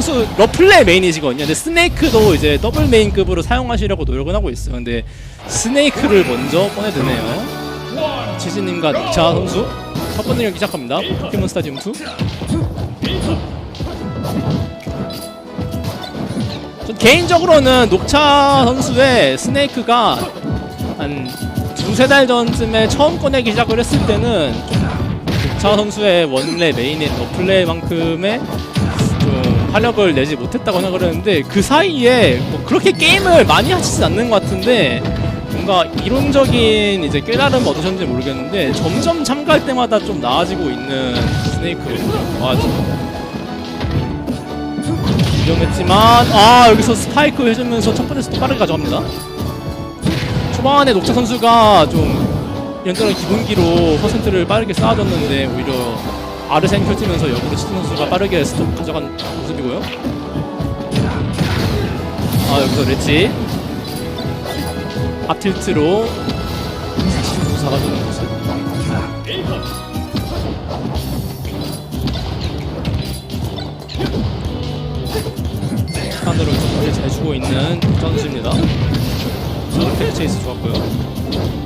선수 러플레 메인이시거든요. 근데 스네이크도 이제 더블 메인급으로 사용하시려고 노력은 하고 있어요. 근데 스네이크를 먼저 꺼내드네요. 치즈님과 녹차 선수 첫 번째 경기 시작합니다. 포켓몬 스타디움 2. 전 개인적으로는 녹차 선수의 스네이크가 한 두세 달 전쯤에 처음 꺼내기 시작을 했을 때는 좀 녹차 선수의 원래 메인인 러플레이만큼의 좀 활력을 내지 못했다고 생각을 했는데 그 사이에 뭐 그렇게 게임을 많이 하시진 않는 것 같은데 뭔가 이론적인 이제 깨달음 얻으셨는지 모르겠는데 점점 참가할 때마다 좀 나아지고 있는 스네이크거든요. 아, 위험했지만 아 여기서 스파이크 해주면서 첫 번째 스톱 빠르게 가져갑니다. 초반에 녹차 선수가 좀 연전의 기본기로 퍼센트를 빠르게 쌓아줬는데 오히려 아르센 펼치면서 역으로 치즈 선수가 빠르게 스톱 가져간 모습이고요. 아 여기서 레치 앞 틸트로 치즈 선수 사가주는 모습. 스탄으로 정말 잘 주고 있는 선수입니다. 저렇게 체이스 좋았고요.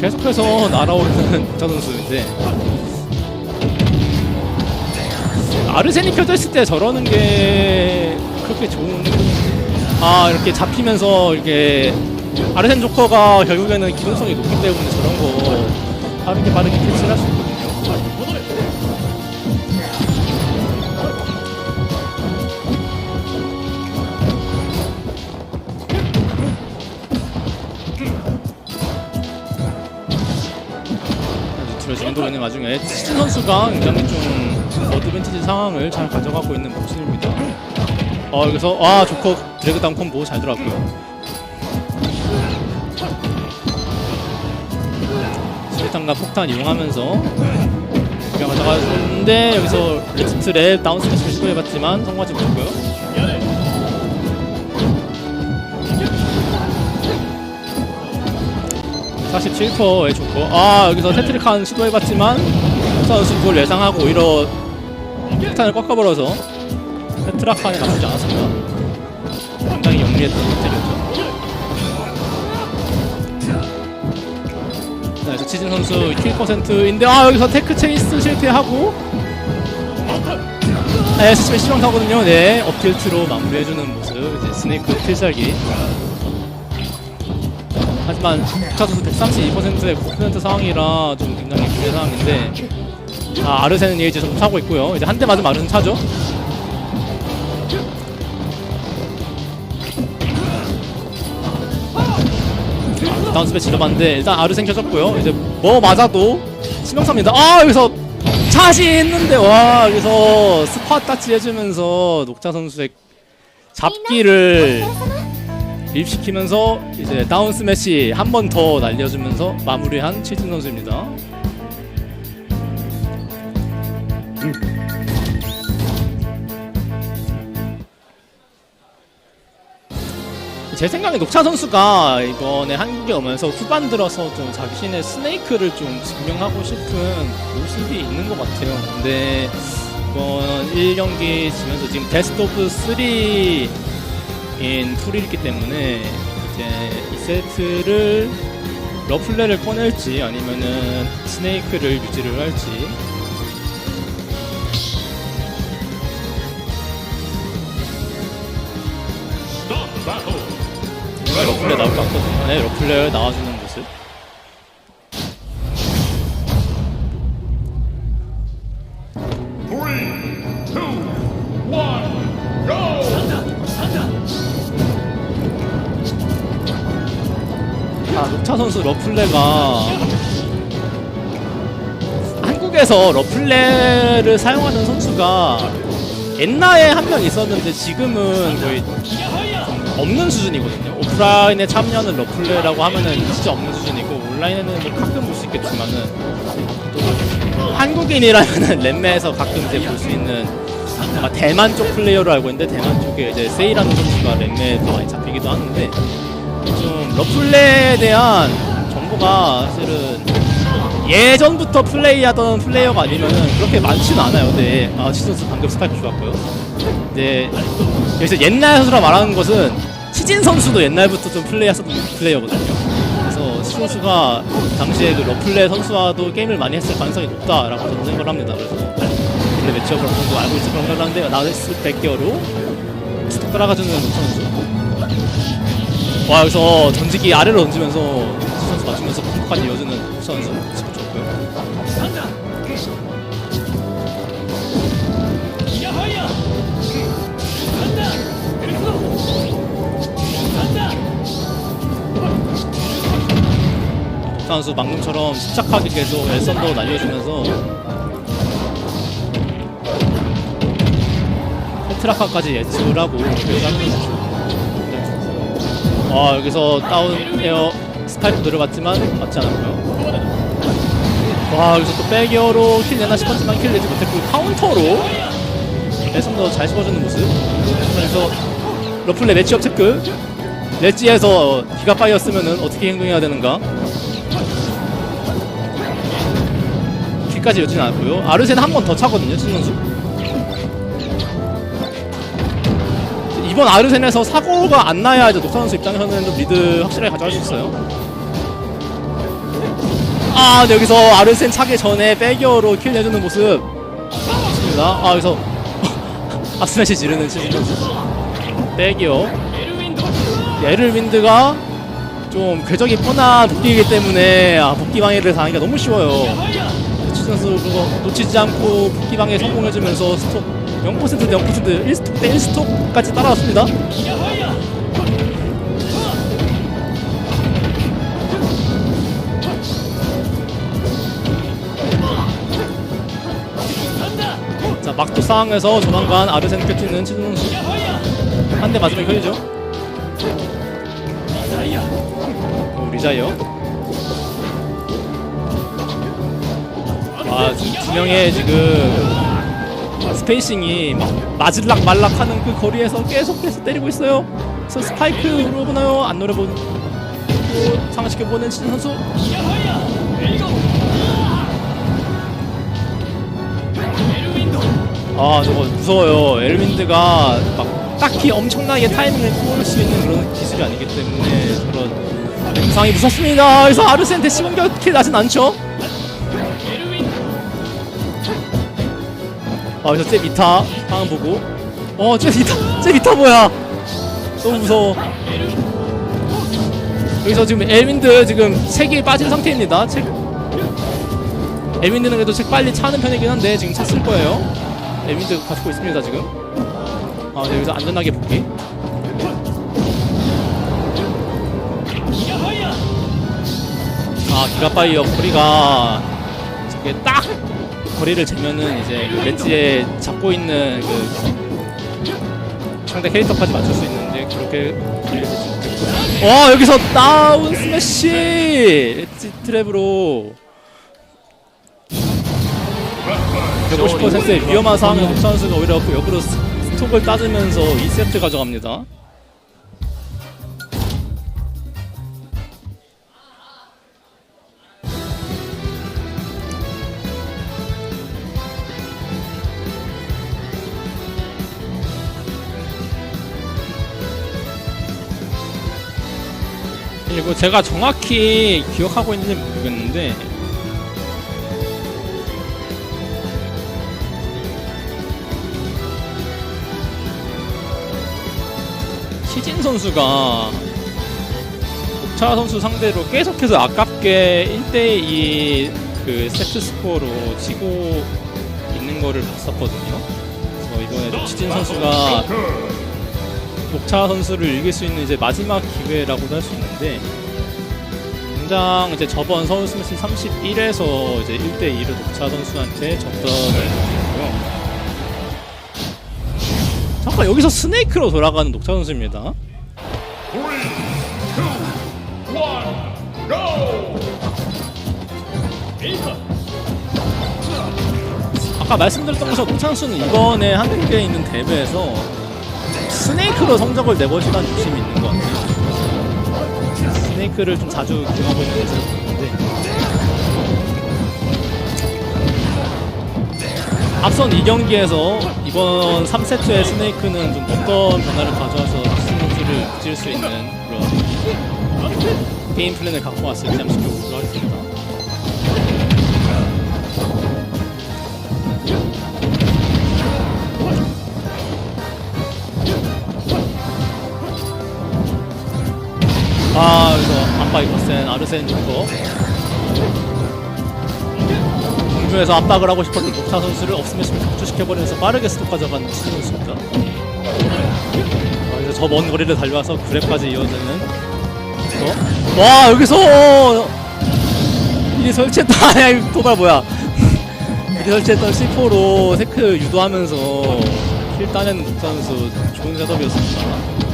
계속해서 날아오르는 저 선수인데 아르세니 켜져 있을 때 저러는 게 그렇게 좋은 아 이렇게 잡히면서 이렇게 아르센 조커가 결국에는 기동성이 높기 때문에 저런 거 빠르게 빠르게 캐치를 할 수 있거든요. 들어지고 있는 와중에 치즈 선수가 굉장히 좀 어드밴티지 상황을 잘 가져가고 있는 모습입니다. 어 여기서 아 조커 드래그 다운 콤보 잘 들어갔고요. 수리탄과 폭탄 이용하면서 그냥 가져가는데 여기서 레지트 랩 다운 스매시 시도해봤지만 성공하지 못했고요. 47%의 좋고 아 여기서 테트리칸 시도해봤지만 선수 그걸 예상하고 오히려 폭탄을 꺾어버려서 테트라칸에 나쁘지 않았습니다. 굉장히 영리했던 호텔이었죠. 자 그래서 치진 선수 킬 퍼센트인데 아 여기서 테크 체이스 실패하고 네, 스치면 실망타거든요. 네 업틸트로 마무리해주는 모습. 이제 스네이크 필살기 하지만 차 선수 132%의 9% 상황이라 좀 굉장히 기대 상황인데 아 아르센은 이제 좀 차고 있고요. 이제 한 대 맞으면 아르센 차죠. 아, 다운 스페 질러봤는데 일단 아르센 켜졌고요. 이제 뭐 맞아도 치명상입니다. 아 여기서 차시 했는데 와 여기서 스팟 타치 해주면서 녹차 선수의 잡기를 립시키면서 이제 다운 스매시 한 번 더 날려주면서 마무리한 치진 선수입니다. 제 생각에 녹차 선수가 이번에 한국에 오면서 후반 들어서 좀 자신의 스네이크를 좀 증명하고 싶은 모습이 있는 것 같아요. 근데 이번 1경기 지면서 지금 베스트 오브 3 인 풀이기 때문에 이제 이 세트를 러플레를 꺼낼지 아니면은 스네이크를 유지를 할지 러플레 나올 것 같거든요. 네, 러플레 나와주는 아, 녹차 선수 러플레가 한국에서 러플레를 사용하는 선수가 옛날에 한 명 있었는데 지금은 거의 좀 없는 수준이거든요. 오프라인에 참여하는 러플레라고 하면은 진짜 없는 수준이고 온라인에는 뭐 가끔 볼 수 있겠지만은 또 한국인이라면은 램매에서 가끔 이제 볼 수 있는 대만 쪽 플레이어로 알고 있는데 대만 쪽에 이제 세이라는 선수가 램매에 또 많이 잡히기도 하는데 좀 러플레에 대한 정보가 사실은 예전부터 플레이하던 플레이어가 아니면은 그렇게 많지는 않아요. 근데 아, 치 선수 방금 스파이크 좋았고요. 네, 여기서 옛날 선수라 말하는 것은 치진 선수도 옛날부터 좀 플레이했었던 플레이어거든요. 그래서 치 선수가 당시에 그 러플레 선수와도 게임을 많이 했을 가능성이 높다라고 저는 생각을 합니다. 그래서 러플레 매치업을 어느 정도 알고 있을 거라고 생각하는데 나이스 100개어로 스톱 따라가주는 노 선수. 와 여기서 던지기 아래로 던지면서 치 선수 맞추면서 컴까지 이어주는 노 선수 지금 좋고요. 선수 방금처럼 침착하게 계속 엘선도 날려주면서 페트라카까지 예측을 하고 와 여기서 다운 에어 스파이크 노려봤지만 맞지 않았고요. 와 여기서 또 백에어로 킬 내나 싶었지만 킬 내지 못했고 카운터로 엘선도 잘 씹어주는 모습. 그래서 러플레 매치업 체크. 렛지에서 기가 빠이었으면은 어떻게 행동해야 되는가? 길까지 여진 않았고요. 아르센 한 번 더 차거든요, 친 선수. 이번 아르센에서 사고가 안 나야 이제 녹차 선수 입장에서는 좀 리드 확실하게 가져갈 수 있어요. 아, 네, 여기서 아르센 차기 전에 백이어로 킬 내주는 모습. 좋습니다. 아, 여기서 앞스매시 지르는 친 선수. 백이어. 에를윈드가 좀 궤적이 뻔한 복귀이기 때문에 아, 복귀 방해를 당하기가 너무 쉬워요. 치 선수 그거 놓치지 않고 복귀 방해 성공해주면서 스톱 0%대 0% 1스톱 대 1스톱까지 따라왔습니다. 자 막도 상황에서 조만간 아르센 꿰튀는 치즈 선수 한대 맞으면 켜이죠 어, 리자이어 아, 두, 두 명의 지금 스페이싱이 막 맞을락 말락 하는 그 거리에서 계속해서 때리고 있어요. 그래서 스파이크 노려보나요? 안 노려본 상시켜보는 신 선수. 아, 저거 무서워요. 엘윈드가 막 딱히 엄청나게 타이밍을 꼬을 수 있는 그런 기술이 아니기 때문에 저런 영상이 무섭습니다. 그래서 아르센 대시 공격 킬 나진 않죠? 아, 그래서 제 미타 상황 보고 어, 제 미타, 제 미타 뭐야? 너무 무서워. 여기서 지금 엘윈드 지금 책이 빠진 상태입니다. 책. 엘윈드는 그래도 책 빨리 차는 편이긴 한데 지금 찼을 거예요. 엘윈드 가지고 있습니다 지금. 아, 네, 여기서 안전하게 복귀. 아, 기가파이어 거리가 저게 딱 거리를 재면은 이제 그 맷지에 잡고 있는 그 상대 캐릭터까지 맞출 수 있는데 그렇게 와 여기서 다운 스매시! 엣지 트랩으로. 150%의 위험한 상황에 녹 선수가 오히려 그 역으로 스- 스톱을 따지면서 2세트 가져갑니다 그리고 제가 정확히 기억하고 있는지 모르겠는데 시진 선수가 옥차 선수 상대로 계속해서 아깝게 1대2 그 세트 스코어로 지고 있는 거를 봤었거든요. 그래서 이번에 녹치진 선수가 녹차 선수를 이길 수 있는 이제 마지막 기회라고도 할 수 있는데 당장 이제 저번 서울 스매시 31에서 이제 1대 2로 녹차 선수한테 접전을 했고요. 잠깐 여기서 스네이크로 돌아가는 녹차 선수입니다. Go! 아까 말씀드렸던 것처럼 녹차 선수는 이번에 한국에 있는 대회에서 스네이크로 성적을 내보시는 욕심이 있는 것 같아요. 스네이크를 좀 자주 이용하고 있는 것을 보는데 앞선 이 경기에서 이번 3세트의 스네이크는 좀 어떤 변화를 가져와서 승부를 지을 수 있는 그런 게임 플랜을 갖고 왔을지 한번 지켜보도록 하겠습니다. 아, 그래서 안바 이버센 아르센 유커 공중에서 압박을 하고 싶었던 녹타 선수를 없으면 격추시켜버리면서 빠르게 스톱 가져간 치 선수입니다. 아, 그래서 저먼 거리를 달려와서 9렙까지 이어지는 어? 와 여기서 미리 설치했다 아니야 이 도발 뭐야 미리 설치했던 C4로 세크 유도하면서 킬 따낸 녹타 선수 좋은 셋업이었습니다.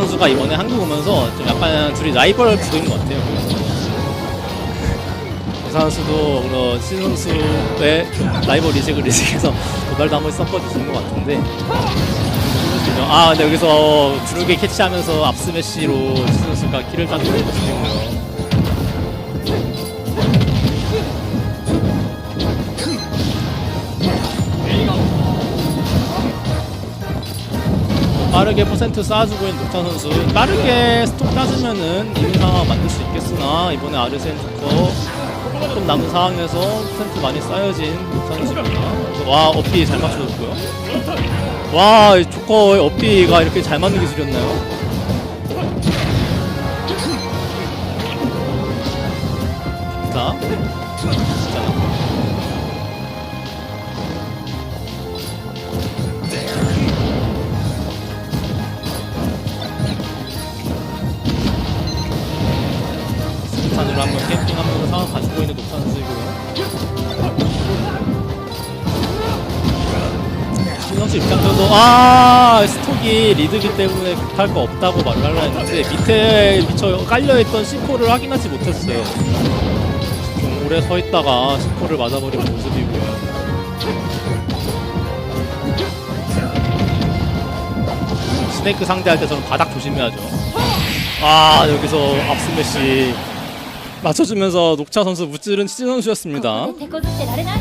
선수가 이번에 한국 오면서 좀 약간 둘이 라이벌 구도인 것 같아요. 이 선수도 그런 신 선수의 라이벌 리직을 리직해서 도발도 한번 섞어주시는 것 같은데. 아, 근데 여기서 두르게 캐치하면서 앞스매시로 신 선수가 키를 따는 모습이고요. 빠르게 퍼센트 쌓아주고 있는 녹타 선수. 빠르게 스톱 따주면은 이긴 상황 만들 수 있겠으나 이번에 아르센 조커 좀 남은 상황에서 퍼센트 많이 쌓여진 녹타 선수입니다. 와 업비 잘 맞춰줬고요. 와이 조커의 업비가 이렇게 잘 맞는 기술이었나요? 스탄으로 한번 캠핑하면서 가지고 있는 녹타 선수이고요. 신성수 입장에서도 아 스톡이 리드기 때문에 급할 거 없다고 말을 하려 했는데 밑에 미쳐 깔려있던 C4를 확인하지 못했어요. 좀 오래 서 있다가 C4를 맞아버린 모습이고요. 스네이크 상대할 때 저는 바닥 조심해야죠. 아 여기서 앞스매시 맞춰주면서 녹차 선수 무찌른 치즈 선수였습니다. ここで手こずってられない